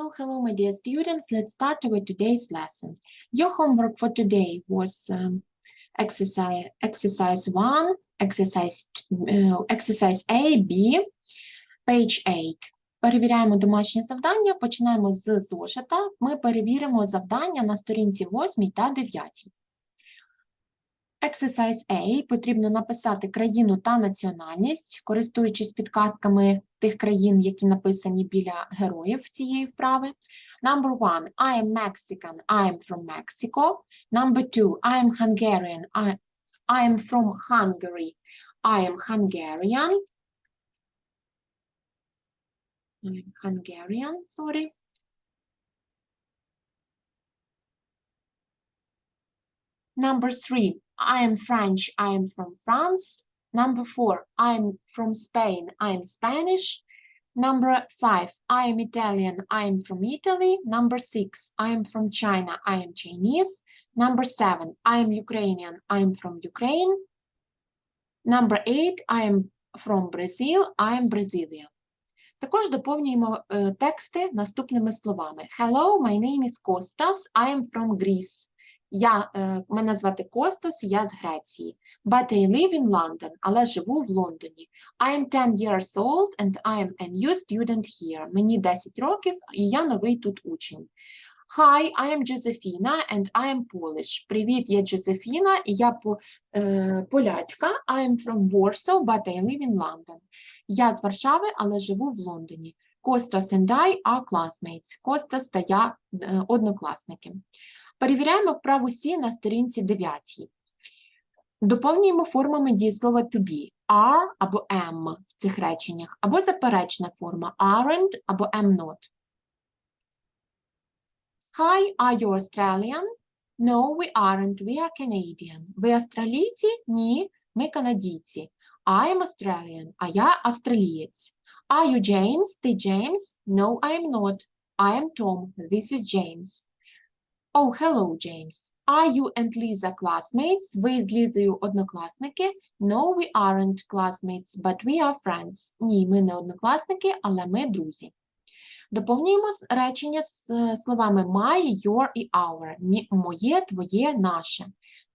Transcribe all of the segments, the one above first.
hello, hello, my dear students. Let's start with today's lesson. Your homework for today was um, exercise exercise one, exercise uh, exercise A, B, page 8. Перевіряємо домашнє завдання. Починаємо з зошита. Ми перевіримо завдання на сторінці 8 та 9. Exercise A потрібно написати країну та національність, користуючись підказками тих країн, які написані біля героїв цієї вправи. Number one, I am Mexican, I am from Mexico. Number two, I am Hungarian, I, I am from Hungary, I am Hungarian. I am Hungarian, sorry. Number three, I am French, I am from France. Number four, I am from Spain, I am Spanish. Number five, I am Italian, I am from Italy. Number six, I am from China, I am Chinese. Number seven, I am Ukrainian, I am from Ukraine. Number eight, I am from Brazil, I am Brazilian. Також доповнюємо е, тексти наступними словами. Hello, my name is Kostas, I am from Greece. Я, е, мене звати Костас, я з Греції. But I live in London, але живу в Лондоні. I am 10 years old and I am a new student here. Мені 10 років і я новий тут учень. Hi, I am Josephina and I am Polish. Привіт, я Джозефіна і я по, е, полячка. I am from Warsaw, but I live in London. Я з Варшави, але живу в Лондоні. Костас and I are classmates. Костас та я е, однокласники. Перевіряємо вправу Сі на сторінці 9. Доповнюємо формами дієслова to be are або am в цих реченнях, або заперечна форма aren't або am not. Hi, are you Australian? No, we aren't. We are Canadian. Ви австралійці? Ні, ми канадійці. I am Australian, а я австралієць. Are you James? Ти James? No, I am not. I am Tom. This is James. Oh, hello, James. Are you and Lisa classmates? Ви з Лізою однокласники? No, we aren't classmates, but we are friends. Ні, ми не однокласники, але ми друзі. Доповнюємо речення з словами my, your і our. Моє, твоє, наше.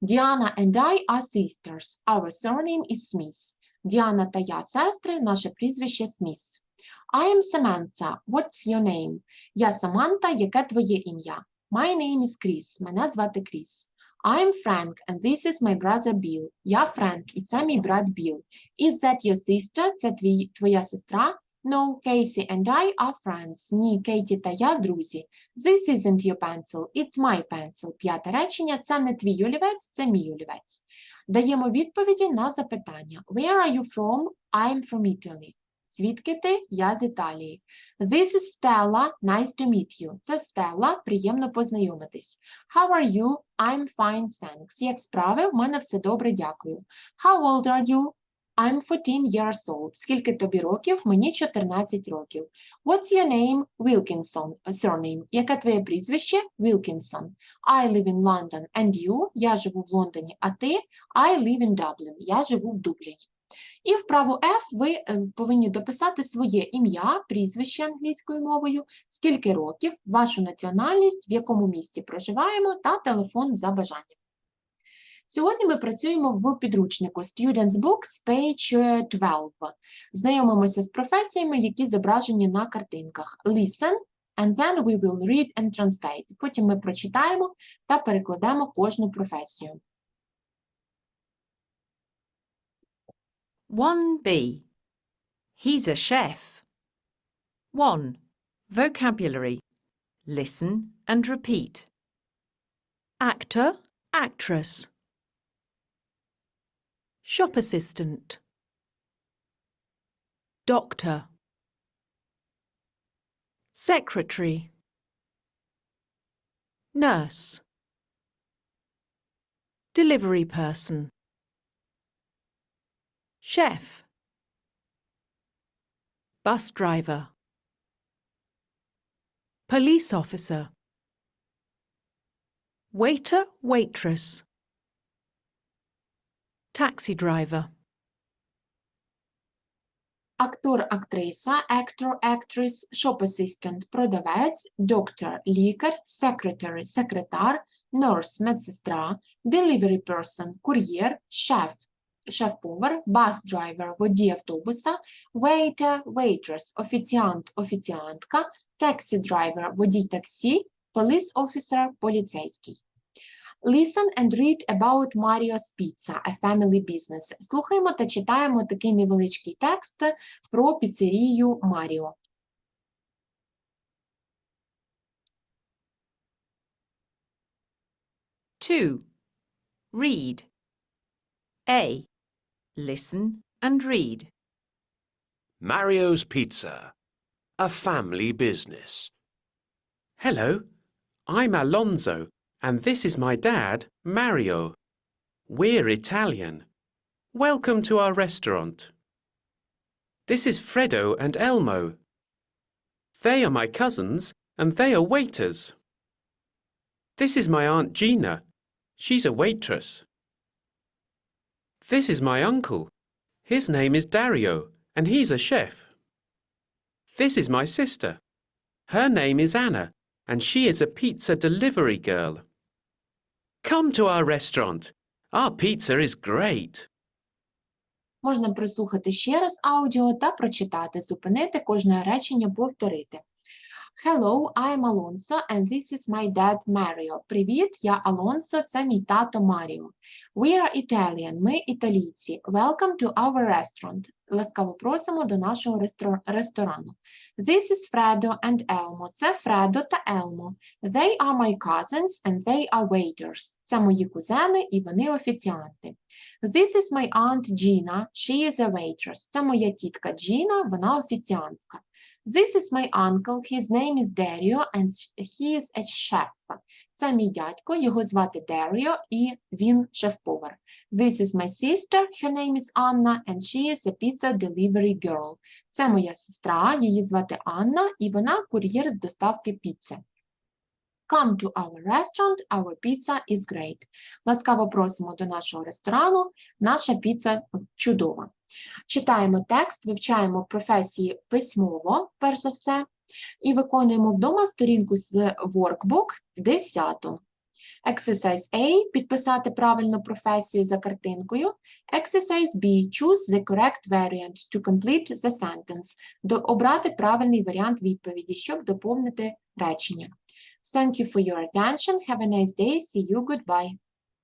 Діана and I are sisters. Our surname is Smith. Діана та я сестри, наше прізвище Сміс. I am Samantha. What's your name? Я Саманта, яке твоє ім'я? My name is Chris. Мене звати Кріс. I'm Frank and this is my brother Bill. Я Френк і це мій брат Біл. Is that your sister? Це твій, твоя сестра? No, Casey and I are friends. Ні, Кейті та я друзі. This isn't your pencil, it's my pencil. П'яте речення – це не твій олівець, це мій олівець. Даємо відповіді на запитання. Where are you from? I'm from Italy. Звідки ти? Я з Італії. This is Stella. Nice to meet you. Це Стелла. Приємно познайомитись. How are you? I'm fine, thanks. Як справи? В мене все добре, дякую. How old are you? I'm 14 years old. Скільки тобі років? Мені 14 років. What's your name? Wilkinson. Uh, Surname. Яке твоє прізвище? Wilkinson. I live in London. And you? Я живу в Лондоні. А ти? I live in Dublin. Я живу в Дубліні. І вправу F ви е, повинні дописати своє ім'я, прізвище англійською мовою, скільки років, вашу національність, в якому місті проживаємо та телефон за бажанням. Сьогодні ми працюємо в підручнику Students Books, page е, 12. Знайомимося з професіями, які зображені на картинках. Listen, and then we will read and translate. Потім ми прочитаємо та перекладемо кожну професію. 1b. He's a chef. 1. Vocabulary. Listen and repeat. Actor, actress. Shop assistant. Doctor. Secretary. Nurse. Delivery person Chef. Bus driver. Police officer. Waiter, waitress. Taxi driver. Актор, актриса, actor, actress, shop assistant, продавець, доктор, лікар, secretary, секретар, nurse, медсестра, delivery person, кур'єр, шеф, Шеф-повар, driver, водій автобуса, waiter, waitress, офіціант, офіціантка, taxi driver, водій таксі, police officer, поліцейський. Listen and read about Mario's Pizza, a family business. Слухаємо та читаємо такий невеличкий текст про піцерію Маріо. Two. Read. A. Listen and read. Mario's Pizza, a family business. Hello, I'm Alonso, and this is my dad, Mario. We're Italian. Welcome to our restaurant. This is Fredo and Elmo. They are my cousins, and they are waiters. This is my Aunt Gina. She's a waitress. This is my uncle. His name is Dario, and he's a chef. This is my sister. Her name is Anna, and she is a pizza delivery girl. Come to our restaurant. Our pizza is great. Можна прослухати ще раз аудіо та прочитати, зупинити кожне речення, повторити. Hello, I'm Alonso and this is my dad Mario. Привіт, я Алонсо, це мій тато Маріо. We are Italian, ми італійці. Welcome to our restaurant. Ласкаво просимо до нашого ресторану. This is Fredo and Elmo. Це Фредо та Елмо. They are my cousins and they are waiters. Це мої кузени і вони офіціанти. This is my aunt Gina. She is a waitress. Це моя тітка Джіна, вона офіціантка. This is my uncle. His name is Dario and he is a chef. Це мій дядько, його звати Dario і він шеф-повар. This is my sister. Her name is Anna and she is a pizza delivery girl. Це моя сестра, її звати Анна і вона кур'єр з доставки піци. Come to our restaurant, our pizza is great. Ласкаво просимо до нашого ресторану. Наша піца чудова. Читаємо текст, вивчаємо професії письмово, перш за все, і виконуємо вдома сторінку з workbook 10. Exercise A – підписати правильну професію за картинкою. Exercise B – choose the correct variant to complete the sentence. Обрати правильний варіант відповіді, щоб доповнити речення. Thank you for your attention. Have a nice day. See you. Goodbye.